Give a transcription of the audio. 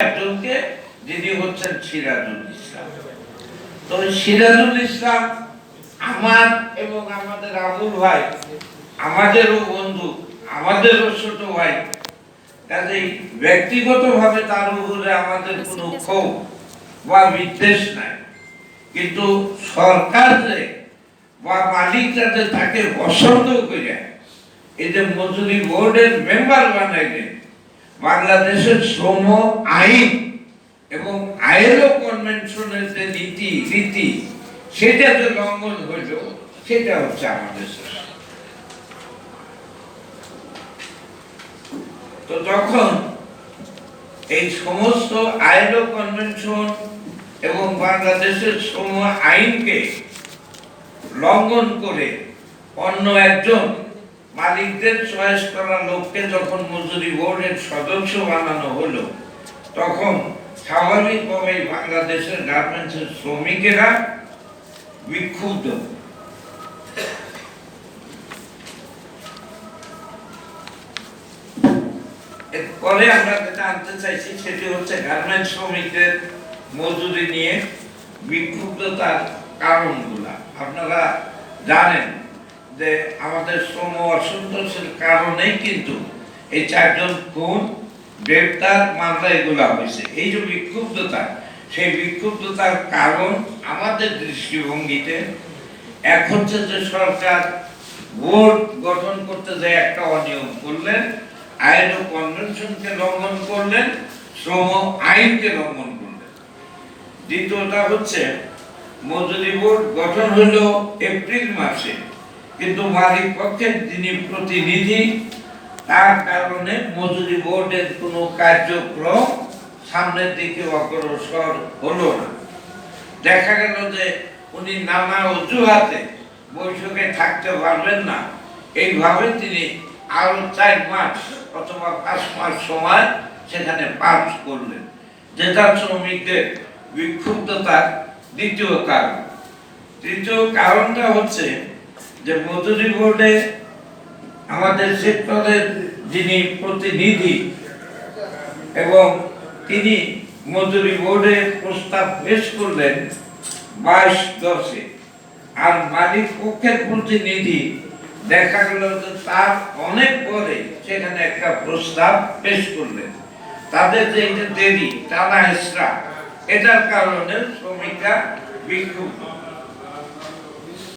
একজনকে, যিনি হচ্ছেন সিরাজুল ইসলাম। তো সিরাজুল ইসলাম আমার এবং আমাদের আবুল ভাই, আমাদেরও বন্ধু, আমাদেরও ছোট ভাই। কাজেই তার উপরে আমাদের কোনো ক্ষোভ বা বিদ্বেষ নাই। কিন্তু সরকার যে বা মালিকরা যে তাকে পছন্দ করে এই যে মজুরি বোর্ডের মেম্বার বানাইলেন বাংলাদেশের শ্রম আইন এবং আইএলও কনভেনশনের যে নীতি রীতি সেটা যে লঙ্ঘন হইল, সেটা হচ্ছে আমাদের তো যখন এই সমস্ত আইএলও কনভেনশন এবং বাংলাদেশের শ্রম আইনকে লঙ্ঘন করে অন্য একজন মালিকদের চয়েস করা লোককে যখন মজুরি বোর্ডের সদস্য বানানো হলো, তখন স্বাভাবিকভাবে বাংলাদেশের গার্মেন্টসের শ্রমিকেরা বিক্ষুব্ধ। পরে আমরা যেটা আনতে চাইছি, সেটি হচ্ছে গার্মেন্টস শ্রমিকদের মজুরি নিয়ে বিক্ষুব্ধতার কারণগুলা। আপনারা জানেন যে আমাদের শ্রম অসন্তোষের কারণেই কিন্তু এই চারজন খুন, গ্রেপ্তার, মামলা এগুলা হয়েছে। এই যে বিক্ষুব্ধতা, সেই বিক্ষুব্ধতার কারণ আমাদের দৃষ্টিভঙ্গিতে এক হচ্ছে যে সরকার বোর্ড গঠন করতে যে একটা অনিয়ম করলেন, আইন ও কনভেনশনকে লঙ্ঘন করলেন, শ্রম আইনকে লঙ্ঘন করলেন। দ্বিতীয়টা হচ্ছে মজুরি বোর্ড গঠন হলো এপ্রিল মাসে। কিন্তু মালিক পক্ষের যিনি প্রতিনিধি, তার কারণে মজুরি বোর্ডের কোনো কার্যক্রম সামনের দিকে অগ্রসর হলো না। দেখা গেল যে উনি নানা অজুহাতে বৈঠকে থাকতে পারবেন না। এইভাবে তিনি আরও চার মাস অথবা পাঁচ মাস সময় সেখানে পাস করলেন, যেটা শ্রমিকদের বিক্ষুব্ধতার দ্বিতীয় কারণ। তৃতীয় কারণটা হচ্ছে যে মজুরি বোর্ডে আমাদের সেক্টরের যিনি প্রতিনিধি এবং তিনি মজুরি বোর্ডে প্রস্তাব পেশ করলেন বাইশ দশে। আর মালিক পক্ষের প্রতিনিধি দেখা গেল যে তার অনেক পরে সেখানে একটা প্রস্তাব পেশ করলেন। তাদের যে দেরি, টানা হেসরা এটার কারণে শ্রমিকরা বিক্ষুব্ধ।